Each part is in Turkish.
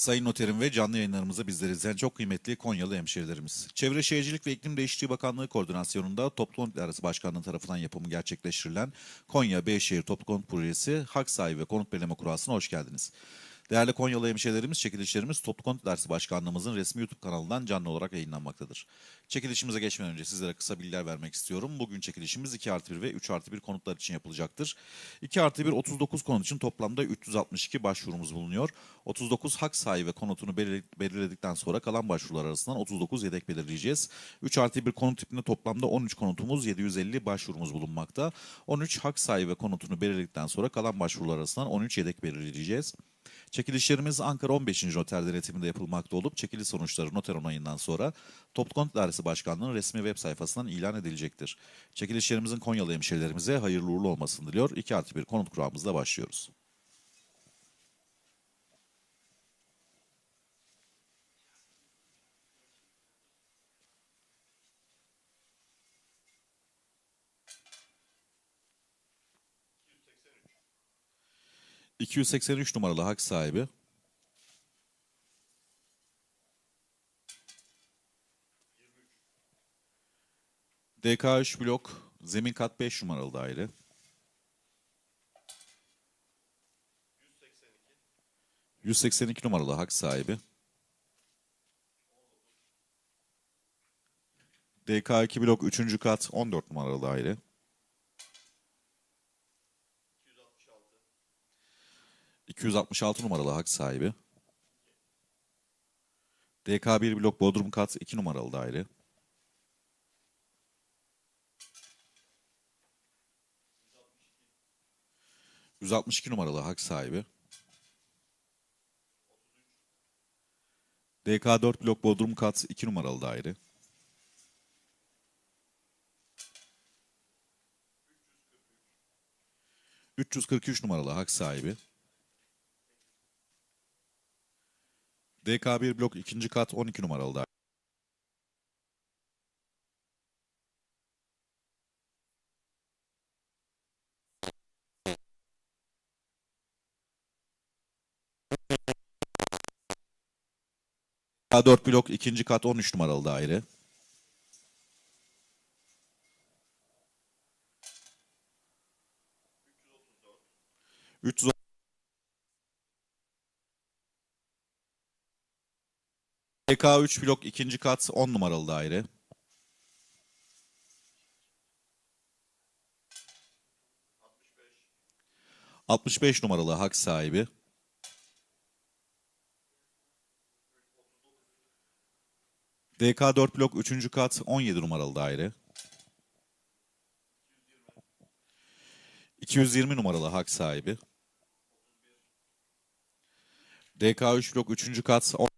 Sayın Noterim ve canlı yayınlarımıza bizleri izleyen çok kıymetli Konyalı hemşehrilerimiz. Çevre Şehircilik ve İklim Değişikliği Bakanlığı koordinasyonunda Toplu Konut Arası Başkanlığı tarafından yapımı gerçekleştirilen Konya Beyşehir Toplu Konut Projesi Hak Sahibi ve Konut Belirleme Kurası'na hoş geldiniz. Değerli Konyalı hemşehrilerimiz, çekilişlerimiz Toplu Konut Dersi Başkanlığımızın resmi YouTube kanalından canlı olarak yayınlanmaktadır. Çekilişimize geçmeden önce sizlere kısa bilgiler vermek istiyorum. Bugün çekilişimiz 2 artı 1 ve 3 artı 1 konutlar için yapılacaktır. 2 artı 1 39 konut için toplamda 362 başvurumuz bulunuyor. 39 hak sahibi konutunu belirledikten sonra kalan başvurular arasından 39 yedek belirleyeceğiz. 3 artı 1 konut tipinde toplamda 13 konutumuz 750 başvurumuz bulunmakta. 13 hak sahibi konutunu belirledikten sonra kalan başvurular arasından 13 yedek belirleyeceğiz. Çekilişlerimiz Ankara 15. Noter denetiminde yapılmakta olup çekiliş sonuçları noter onayından sonra Topkont Dairesi Odası Başkanlığı'nın resmi web sayfasından ilan edilecektir. Çekilişlerimizin Konyalı hemşehrilerimize hayırlı uğurlu olmasını diliyor. 2 artı 1 konut kurağımızla başlıyoruz. ...283 numaralı hak sahibi DK3 blok, zemin kat 5 numaralı daire. 182, 182 numaralı hak sahibi. DK2 blok 3. kat 14 numaralı daire. 266 numaralı hak sahibi. DK1 blok Bodrum kat 2 numaralı daire. 162 numaralı hak sahibi. DK4 blok bodrum kat 2 numaralı daire. 343 numaralı hak sahibi. DK1 blok 2. kat 12 numaralı daire. A4 blok ikinci kat 13 numaralı daire. Üç TK3 blok ikinci kat 10 numaralı daire. Altmış beş numaralı hak sahibi. DK4 blok 3. kat 17 numaralı daire. 220 numaralı hak sahibi. DK3 blok 3. kat 10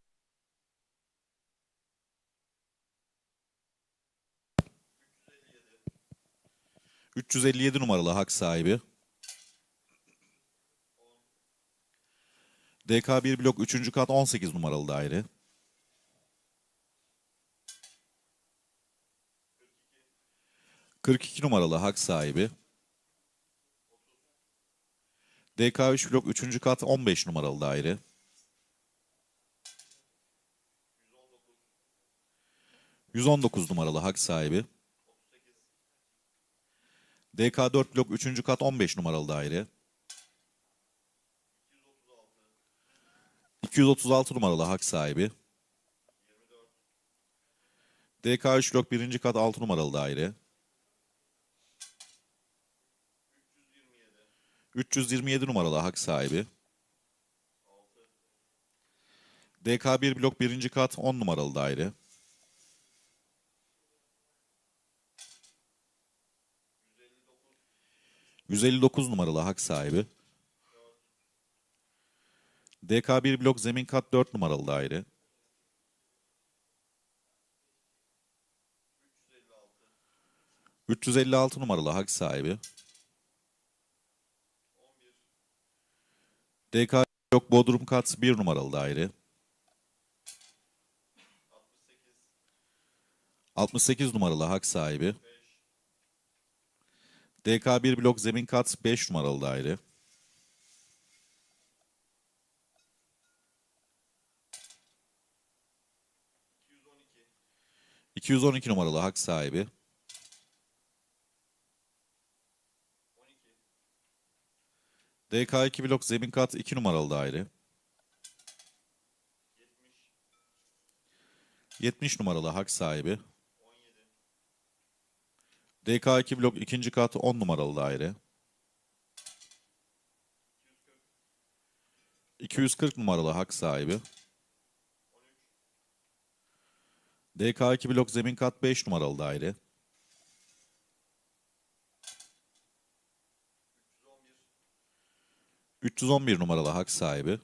357 numaralı hak sahibi. DK1 blok 3. kat 18 numaralı daire. 42 numaralı hak sahibi. DK3 blok 3. kat 15 numaralı daire. 119 numaralı hak sahibi. DK4 blok 3. kat 15 numaralı daire. 236 numaralı hak sahibi. DK3 blok 1. kat 6 numaralı daire. 327 numaralı hak sahibi. DK1 blok 1. kat 10 numaralı daire. ...159 numaralı hak sahibi. DK1 blok zemin kat 4 numaralı daire. 356 numaralı hak sahibi. DK yok Bodrum Kat 1 numaralı daire. 68 numaralı hak sahibi. 5. DK1 blok zemin kat 5 numaralı daire. ...212 numaralı hak sahibi. DK2 blok zemin kat 2 numaralı daire. 70 numaralı hak sahibi. DK2 blok ikinci kat 10 numaralı daire. 240 numaralı hak sahibi. DK2 blok zemin kat 5 numaralı daire. 311 numaralı hak sahibi.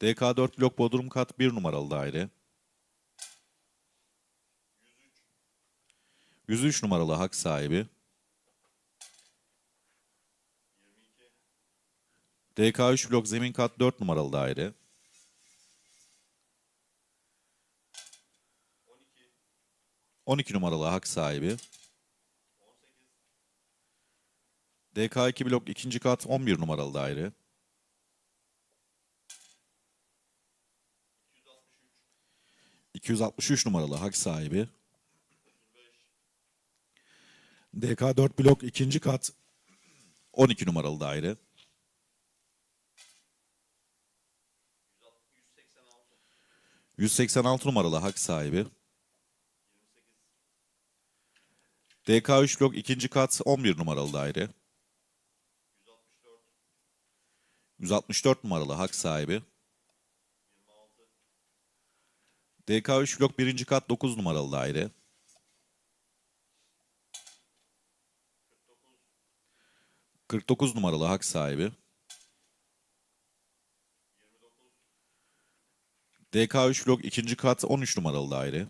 DK4 blok bodrum kat 1 numaralı daire. 103 numaralı hak sahibi. DK3 blok zemin kat 4 numaralı daire. 12 numaralı hak sahibi. DK2 blok ikinci kat 11 numaralı daire. 263 numaralı hak sahibi. DK4 blok ikinci kat 12 numaralı daire. 186 numaralı hak sahibi. DK3 blok ikinci kat 11 numaralı daire. 164 numaralı hak sahibi. DK3 blok birinci kat 9 numaralı daire. 49 numaralı hak sahibi. DK3 blok ikinci kat 13 numaralı daire.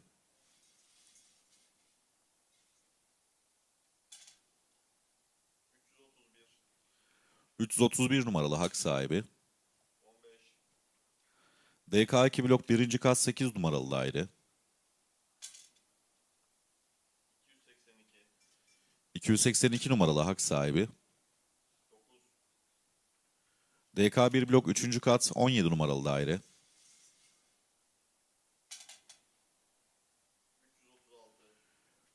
331 numaralı hak sahibi. DK2 blok birinci kat 8 numaralı daire. 282 numaralı hak sahibi. DK1 blok 3. kat 17 numaralı daire.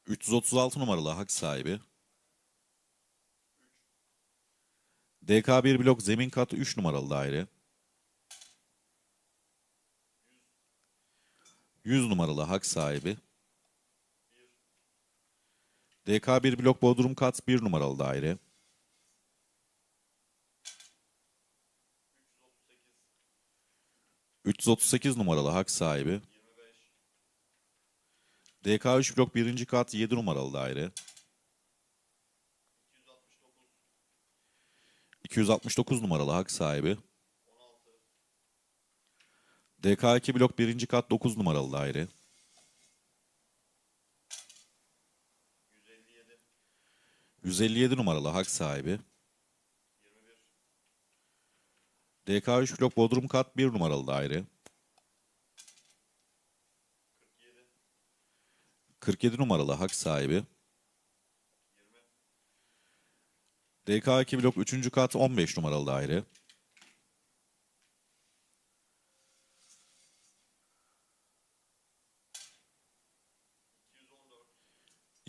336 numaralı hak sahibi. DK1 blok zemin kat 3 numaralı daire. 100 numaralı hak sahibi. DK1 blok bodrum kat 1 numaralı daire. 338 numaralı hak sahibi. DK3 blok 1. kat 7 numaralı daire. 269 numaralı hak sahibi. DK2 blok 1. kat 9 numaralı daire. 157 numaralı hak sahibi. DK3 blok bodrum kat 1 numaralı daire. 47 numaralı hak sahibi. DK2 blok 3. kat 15 numaralı daire.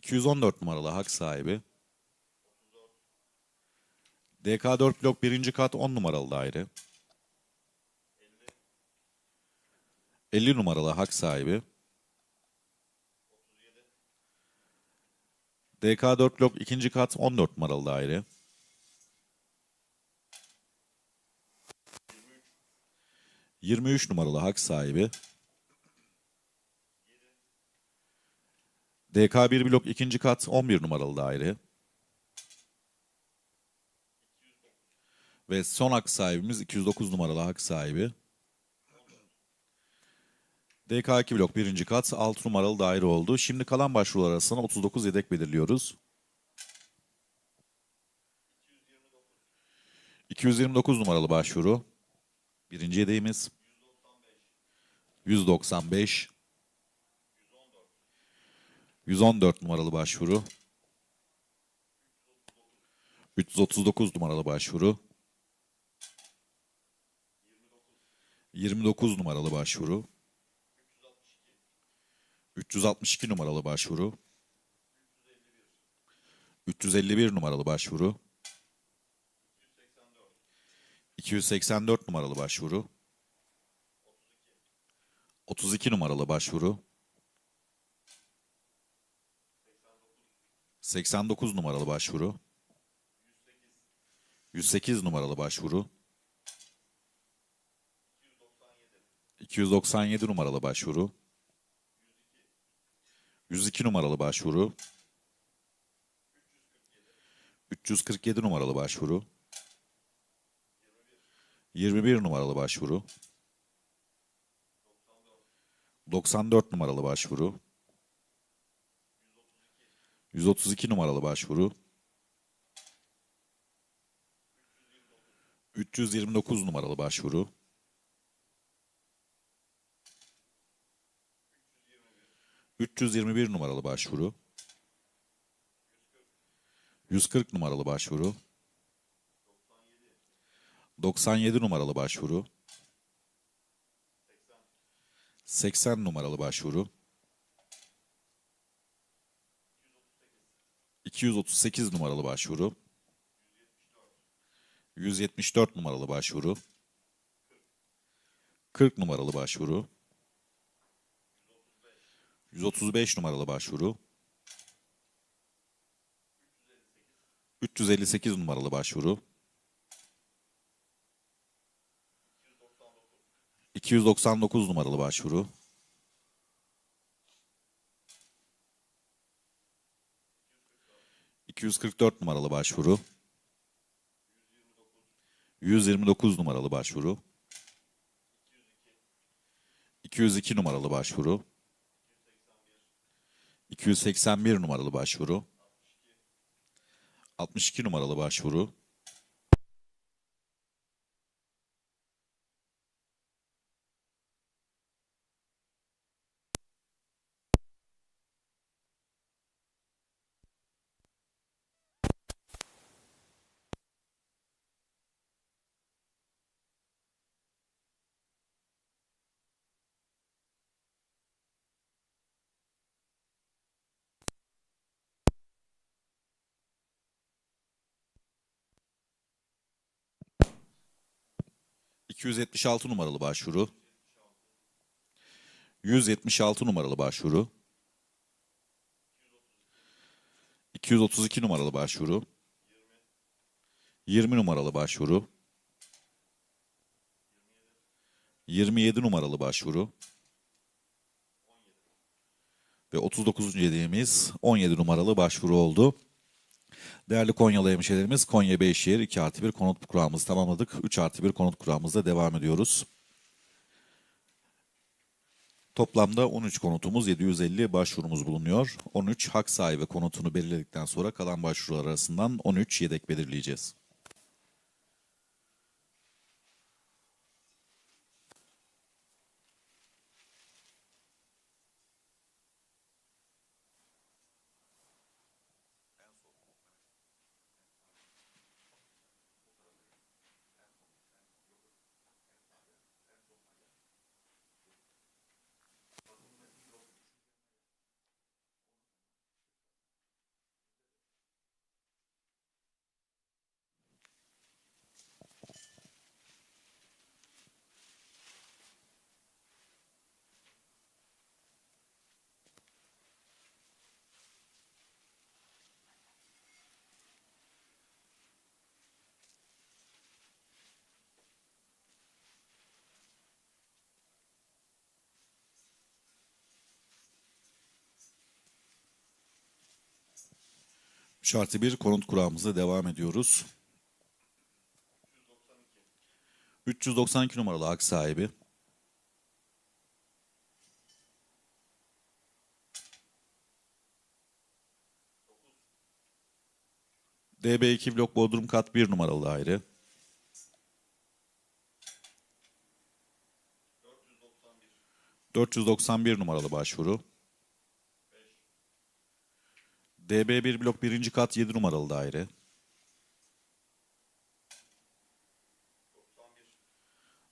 ...214 numaralı hak sahibi... DK4 blok 1. kat 10 numaralı daire... ...50 numaralı hak sahibi... DK4 blok 2. kat 14 numaralı daire... ...23 numaralı hak sahibi... DK1 blok 2. kat 11 numaralı daire... Ve son hak sahibimiz 209 numaralı hak sahibi. DK2 blok 1. kat 6 numaralı daire oldu. Şimdi kalan başvurular arasında 39 yedek belirliyoruz. 229 numaralı başvuru. Birinci yedeğimiz. 195. 114 numaralı başvuru. 339 numaralı başvuru. 29 numaralı başvuru. 362 numaralı başvuru. 351 numaralı başvuru. 284 numaralı başvuru. 32 numaralı başvuru. 89 numaralı başvuru. 108 numaralı başvuru. 297 numaralı başvuru. 102 numaralı başvuru. 347 numaralı başvuru. 21 numaralı başvuru. 94 numaralı başvuru. 132 numaralı başvuru. 329 numaralı başvuru. 321 numaralı başvuru. 140 numaralı başvuru. 97 numaralı başvuru. 80 numaralı başvuru. 238 numaralı başvuru. 174 numaralı başvuru. 40 numaralı başvuru. 135 numaralı başvuru. 358 numaralı başvuru. 299 numaralı başvuru. 244 numaralı başvuru. 129 numaralı başvuru. 202 numaralı başvuru. 281 numaralı başvuru. 62 numaralı başvuru. 276 numaralı başvuru. 176 numaralı başvuru. 232 numaralı başvuru. 20 numaralı başvuru. 27 numaralı başvuru. Ve 39. hediyemiz 17 numaralı başvuru oldu. Değerli Konyalı hemşehrilerimiz Konya Beyşehir 2 artı 1 konut kurağımızı tamamladık. 3 artı 1 konut kurağımızda devam ediyoruz. Toplamda 13 konutumuz 750 başvurumuz bulunuyor. 13 hak sahibi konutunu belirledikten sonra kalan başvurular arasından 13 yedek belirleyeceğiz. Şartı bir konut kurağımıza devam ediyoruz. 392 numaralı hak sahibi. DB2 blok Bodrum kat 1 numaralı daire. 491 numaralı başvuru. DB1 blok 1. kat 7 numaralı daire.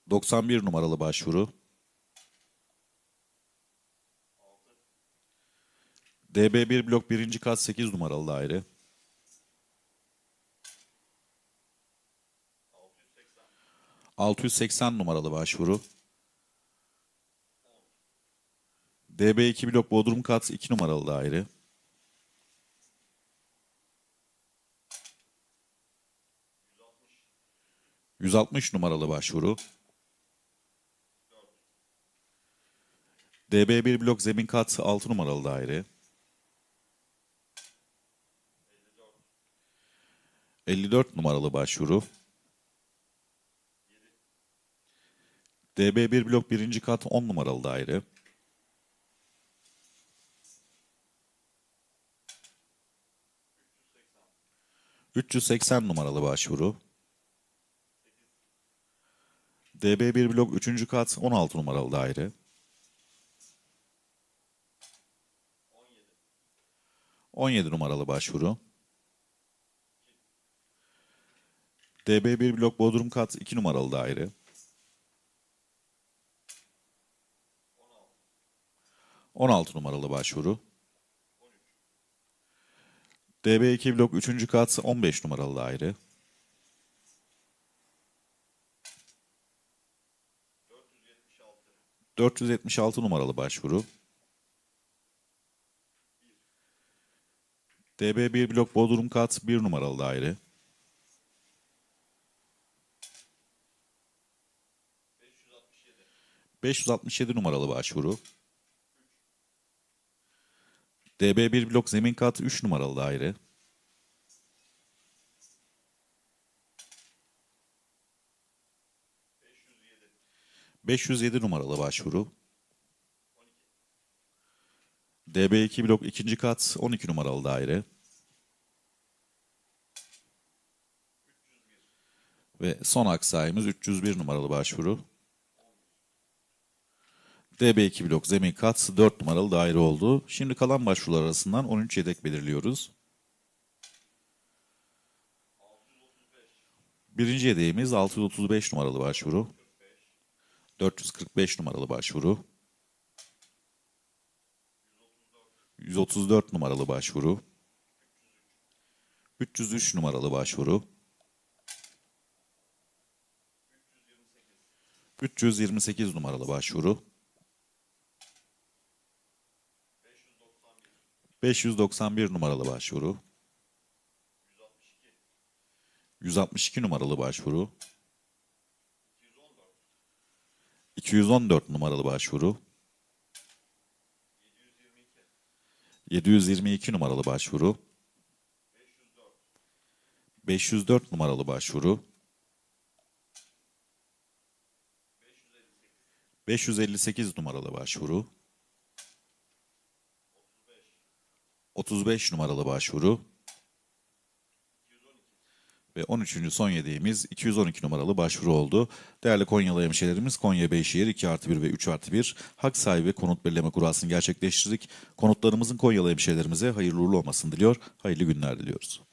91 numaralı başvuru. DB1 blok 1. kat 8 numaralı daire. 680 numaralı başvuru. DB2 blok Bodrum kat 2 numaralı daire. 160 numaralı başvuru. DB1 blok zemin kat 6 numaralı daire. 54 numaralı başvuru. DB1 blok 1. kat 10 numaralı daire. 380 numaralı başvuru. DB1 blok 3. kat 16 numaralı daire. 17 numaralı başvuru. DB1 blok Bodrum kat 2 numaralı daire. 16 numaralı başvuru. DB2 blok 3. kat 15 numaralı daire. 476 numaralı başvuru. DB1 blok Bodrum kat 1 numaralı daire. 567 numaralı başvuru. DB1 blok zemin kat 3 numaralı daire. 507 numaralı başvuru. DB2 blok 2. kat 12 numaralı daire. Ve son aksayımız 301 numaralı başvuru. DB2 blok zemin kat 4 numaralı daire oldu. Şimdi kalan başvurular arasından 13 yedek belirliyoruz. Birinci yedeğimiz 635 numaralı başvuru. 445 numaralı başvuru. 134 numaralı başvuru. 303 numaralı başvuru. 328 numaralı başvuru. 591 numaralı başvuru. 162 numaralı başvuru. 214 numaralı başvuru. 722 numaralı başvuru. 504 numaralı başvuru. 558 numaralı başvuru. 35 numaralı başvuru. Ve 13. son yedeğimiz 212 numaralı başvuru oldu. Değerli Konyalı hemşehrilerimiz Konya Beyşehir 2 artı 1 ve 3 artı 1 hak sahibi konut belirleme kurasını gerçekleştirdik. Konutlarımızın Konyalı hemşehrilerimize hayırlı uğurlu olmasını diliyor. Hayırlı günler diliyoruz.